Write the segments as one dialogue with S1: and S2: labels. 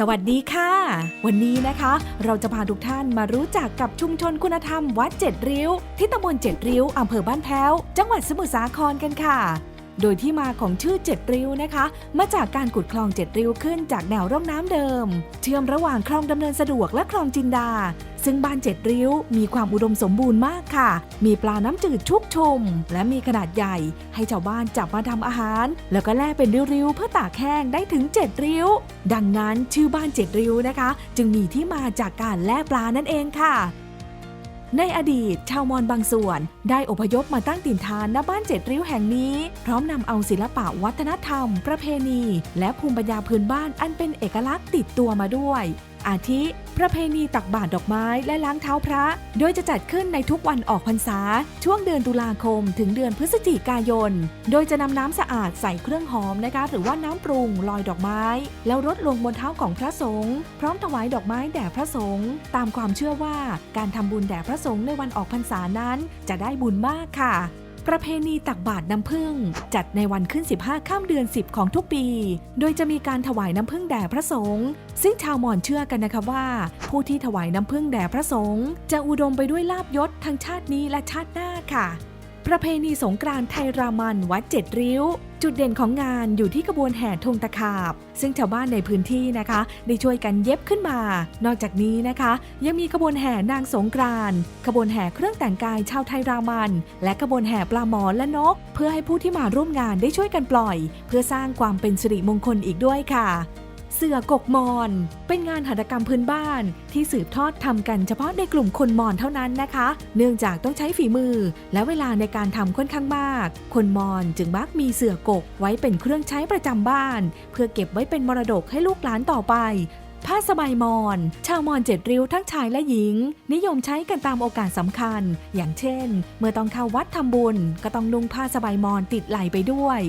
S1: สวัสดีค่ะ วันนี้นะคะ เราจะพาทุกท่านมารู้จักกับชุมชนคุณธรรมวัดเจ็ดริ้ว ที่ตำบลเจ็ดริ้วอำเภอบ้านแพ้ว จังหวัดสมุทรสาครกันค่ะ โดยที่มาของชื่อเจ็ดริ้วนะคะ มาจากการขุดคลองเจ็ดริ้วขึ้นจากแนวร่องน้ำเดิม เชื่อมระหว่างคลองดำเนินสะดวกและคลองจินดา ซึ่งบ้านเจ็ดริ้วมีความอุดมสมบูรณ์มากค่ะ มีปลาน้ำจืดชุกชุม และมีขนาดใหญ่ ให้ชาวบ้านจับมาทำอาหาร แล้วก็แล่เป็นริ้วๆ เพื่อตากแห้งได้ถึง7ริ้ว ดังนั้นชื่อบ้านเจ็ดริ้วนะคะ จึงมีที่มาจากการแล่ปลานั่นเองค่ะในอดีตชาวมอญบางส่วน ได้อพยพมาตั้งถิ่นฐานณบ้านเจ็ดริ้วแห่งนี้ พร้อมนำเอาศิลปะวัฒนธรรม ประเพณี และภูมิปัญญาพื้นบ้านอันเป็นเอกลักษณ์ติดตัวมาด้วย อาทิ ประเพณีตักบาตรดอกไม้และล้างเท้าพระ โดยจะจัดขึ้นในทุกวันออกพรรษา ช่วงเดือนตุลาคม ถึงเดือนพฤศจิกายน โดยจะนำน้ำสะอาดใส่เครื่องหอมนะคะ หรือว่าน้ำปรุงลอยดอกไม้ แล้วรดลงบนเท้าของพระสงฆ์พร้อมถวายดอกไม้แด่พระสงฆ์ตามความเชื่อว่า การทำบุญแด่พระสงฆ์ในวันออกพรรษานั้น จะได้บุญมากค่ะ ประเพณีตักบาตรน้ำผึ้งจัดในวันขึ้น 15 ข้ามเดือน 10 ของทุกปี โดยจะมีการถวายน้ำผึ้งแด่พระสงฆ์ซึ่งชาวมอญเชื่อกันนะคะว่า ผู้ที่ถวายน้ำผึ้งแด่พระสงฆ์จะอุดมไปด้วยลาบยศทั้งชาตินี้และชาติหน้าค่ะ ประเพณีสงกรานต์ไทยรามันวัดเจ็ดริ้ว จุดเด่นของงานอยู่ที่กระบวนแห่ธงตะขาบ ซึ่งชาวบ้านในพื้นที่นะคะ ได้ช่วยกันเย็บขึ้นมา นอกจากนี้นะคะ ยังมีขบวนแห่นางสงกรานต์ขบวนแห่เครื่องแต่งกายชาวไทยรามัน และขบวนแห่ปลาหมอและนก เพื่อให้ผู้ที่มาร่วมงานได้ช่วยกันปล่อย เพื่อสร้างความเป็นสิริมงคลอีกด้วยค่ะ เสือกกมอน เป็นงานหัตถกรรมพื้นบ้านที่สืบทอดทำกันเฉพาะในกลุ่มคนมอญเท่านั้นนะคะ เนื่องจากต้องใช้ฝีมือ และเวลาในการทำค่อนข้างมาก คนมอญจึงมักมีเสือกกไว้เป็นเครื่องใช้ประจำบ้าน เพื่อเก็บไว้เป็นมรดกให้ลูกหลานต่อไปผ้าสบายมอญชาวมอญเจ็ดริ้วทั้งชายและหญิง นิยมใช้กันตามโอกาสสำคัญ อย่างเช่น เมื่อต้องเข้าวัดทำบุญ ก็ต้องนุ่งผ้าสบายมอญติดไหลไปด้วย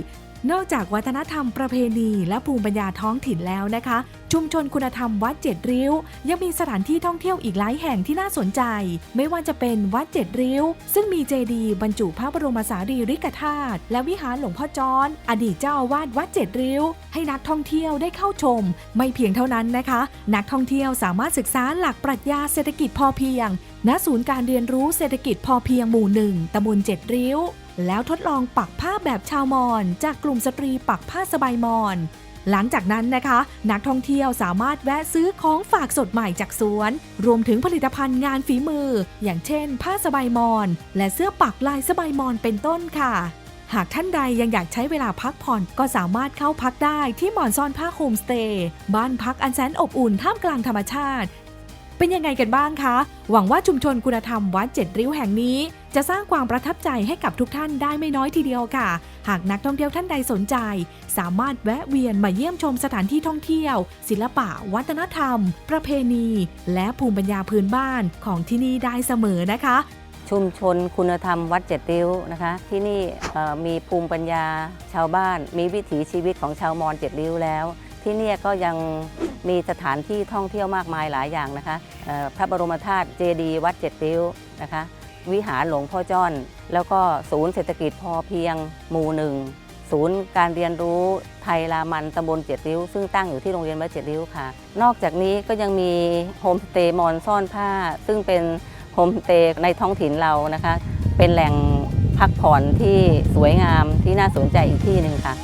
S1: นอกจากวัฒนธรรมประเพณีและภูมิปัญญาท้องถิ่นแล้วนะคะ ชุมชนคุณธรรมวัดเจ็ดริ้ว ยังมีสถานที่ท่องเที่ยวอีกหลายแห่งที่น่าสนใจ ไม่ว่าจะเป็นวัดเจ็ดริ้ว ซึ่งมีเจดีย์บรรจุพระบรมสารีริกธาตุและวิหารหลวงพ่อจอนอดีตเจ้าอาวาสวัดเจ็ดริ้ว ให้นักท่องเที่ยวได้เข้าชม ไม่เพียงเท่านั้นนะคะ นักท่องเที่ยวสามารถศึกษาหลักปรัชญาเศรษฐกิจพอเพียงณศูนย์การเรียนรู้เศรษฐกิจพอเพียงหมู่หนึ่งตำบลเจ็ดริ้ว แล้วทดลองปักผ้าแบบชาวมอญจากกลุ่มสตรีปักผ้าสบายมอญหลังจากนั้นนะคะ นักท่องเที่ยวสามารถแวะซื้อของฝากสดใหม่จากสวน รวมถึงผลิตภัณฑ์งานฝีมือ อย่างเช่น ผ้าสบายมอญและเสื้อปักลายสบายมอญเป็นต้นค่ะ หากท่านใดยังอยากใช้เวลาพักผ่อนก็สามารถเข้าพักได้ที่หมอนซ่อนผ้าโฮมสเตย์บ้านพักอันแสนอบอุ่นท่ามกลางธรรมชาติ เป็นยังไงกันบ้างคะ หวังว่าชุมชนคุณธรรมวัดเจ็ดริ้วแห่งนี้ จะสร้างความประทับใจให้กับทุกท่านได้ไม่น้อยทีเดียวค่ะ หากนักท่องเที่ยวท่านใดสนใจ สามารถแวะเวียนมาเยี่ยมชมสถานที่ท่องเที่ยว ศิลปะ วัฒนธรรม ประเพณี และภูมิปัญญาพื้นบ้านของที่นี่ได้เสมอนะคะ
S2: ชุมชนคุณธรรมวัดเจ็ดริ้วนะคะ ที่นี่มีภูมิปัญญาชาวบ้าน มีวิถีชีวิตของชาวมอญเจ็ดริ้วแล้ว ที่นี่ก็ยัง มีสถานที่ท่องเที่ยวมากมายหลายอย่างนะคะพระบรมธาตุเจดีย์วัดเจ็ดริ้วนะคะวิหารหลวงพ่อจ้อน แล้วก็ศูนย์เศรษฐกิจพอเพียง หมู่หนึ่งศูนย์การเรียนรู้ไทยรามันตำบลเจ็ดริ้ว ซึ่งตั้งอยู่ที่โรงเรียนวัดเจ็ดริ้วค่ะ นอกจากนี้ก็ยังมีโฮมสเตย์มอนซ่อนผ้า ซึ่งเป็นโฮมสเตย์ในท้องถิ่นเรานะคะ เป็นแหล่งพักผ่อนที่สวยงามที่น่าสนใจอีกที่หนึ่งค่ะ